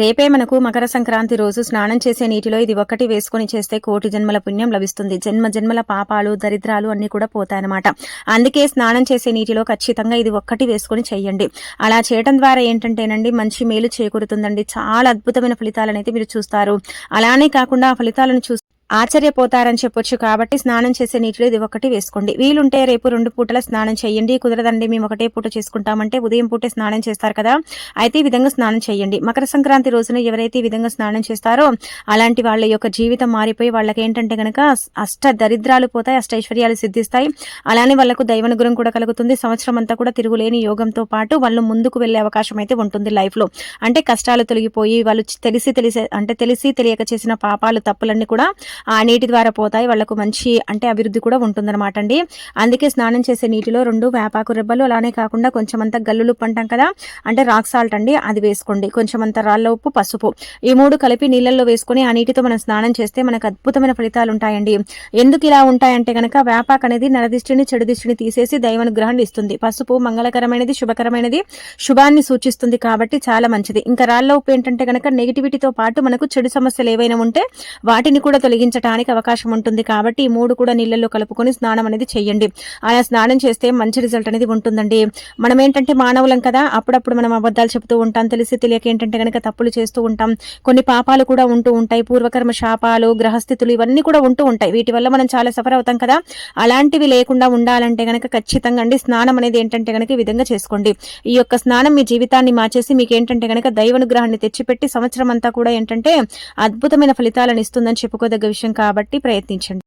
రేపే మనకు మకర సంక్రాంతి రోజు. స్నానం చేసే నీటిలో ఇది ఒక్కటి వేసుకొని చేస్తే కోటి జన్మల పుణ్యం లభిస్తుంది. జన్మ జన్మల పాపాలు దరిద్రాలు అన్ని కూడా పోతాయన్నమాట. అందుకే స్నానం చేసే నీటిలో ఖచ్చితంగా ఇది ఒక్కటి వేసుకొని చెయ్యండి అలా చేయడం ద్వారా ఏంటంటేనండి మంచి మేలు చేకూరుతుందండి. చాలా అద్భుతమైన ఫలితాలు అనేది మీరు చూస్తారు. అలానే కాకుండా ఆ ఫలితాలను చూసి ఆశ్చర్యపోతారని చెప్పొచ్చు కాబట్టి స్నానం చేసే నీటిలో ఇది ఒకటి వేసుకోండి. వీలుంటే రేపు రెండు పూటల స్నానం చేయండి. కుదరదండి మేము ఒకటే పూట చేసుకుంటామంటే ఉదయం పూటే స్నానం చేస్తారు కదా. అయితే ఈ విధంగా స్నానం చేయండి. మకర సంక్రాంతి రోజున ఎవరైతే ఈ విధంగా స్నానం చేస్తారో అలాంటి వాళ్ళ యొక్క జీవితం మారిపోయి వాళ్ళకి ఏంటంటే గనక అష్ట దరిద్రాలు పోతాయి అష్టైశ్వర్యాలు సిద్ధిస్తాయి. అలానే వాళ్ళకు దైవనుగ్రహం కూడా కలుగుతుంది. సంవత్సరం అంతా కూడా తిరుగులేని యోగంతో పాటు వాళ్ళు ముందుకు వెళ్ళే అవకాశం అయితే ఉంటుంది లైఫ్లో అంటే కష్టాలు తొలగిపోయి వాళ్ళు తెలిసి తెలిసే అంటే తెలిసి తెలియక చేసిన పాపాలు తప్పులన్నీ కూడా ఆ నీటి ద్వారా పోతాయి. వాళ్ళకు మంచి అంటే అభివృద్ధి కూడా ఉంటుందన్నమాట అండి. అందుకే స్నానం చేసే నీటిలో రెండు వేపాకు రెబ్బలు అలానే కాకుండా కొంచెం అంత గల్లులు అంటాం కదా అంటే రాక్ సాల్ట్ అండి అది వేసుకోండి. కొంచెం అంత రాళ్ళ ఉప్పు పసుపు. ఈ మూడు కలిపి నీళ్ళల్లో వేసుకొని ఆ నీటితో మనం స్నానం చేస్తే మనకు అద్భుతమైన ఫలితాలు ఉంటాయండి. ఎందుకు ఇలా ఉంటాయంటే కనుక వేపాక్ అనేది నరదిష్టిని చెడు దిష్టిని తీసేసి దైవానుగ్రహాన్ని ఇస్తుంది. పసుపు మంగళకరమైనది శుభకరమైనది శుభాన్ని సూచిస్తుంది కాబట్టి చాలా మంచిది. ఇంకా రాళ్ళ ఉప్పు ఏంటంటే కనుక నెగిటివిటీతో పాటు మనకు చెడు సమస్యలు ఏవైనా ఉంటే వాటిని కూడా తొలగి తొలగించడానికి అవకాశం ఉంటుంది కాబట్టి ఈ మూడు కూడా నీళ్ళల్లో కలుపుకొని స్నానం అనేది చేయండి. అలా స్నానం చేస్తే మంచి రిజల్ట్ అనేది ఉంటుందండి. మనం ఏంటంటే మానవులం కదా అప్పుడప్పుడు మనం అబద్ధాలు చెప్తూ ఉంటాం తెలిసి తెలియక ఏంటంటే కనుక తప్పులు చేస్తూ ఉంటాం. కొన్ని పాపాలు కూడా ఉంటూ ఉంటాయి పూర్వకర్మ శాపాలు గ్రహస్థితులు ఇవన్నీ కూడా ఉంటూ ఉంటాయి. వీటి వల్ల మనం చాలా సఫర్ అవుతాం కదా. అలాంటివి లేకుండా ఉండాలంటే కనుక ఖచ్చితంగా అండి స్నానం అనేది ఏంటంటే కనుక ఈ విధంగా చేసుకోండి. ఈ యొక్క స్నానం మీ జీవితాన్ని మార్చేసి మీకు ఏంటంటే కనుక దైవనుగ్రహాన్ని తెచ్చిపెట్టి సంవత్సరం అంతా కూడా ఏంటంటే అద్భుతమైన ఫలితాలను ఇస్తుందని చెప్పుకోదగ్గ విషయం కాబట్టి ప్రయత్నించండి.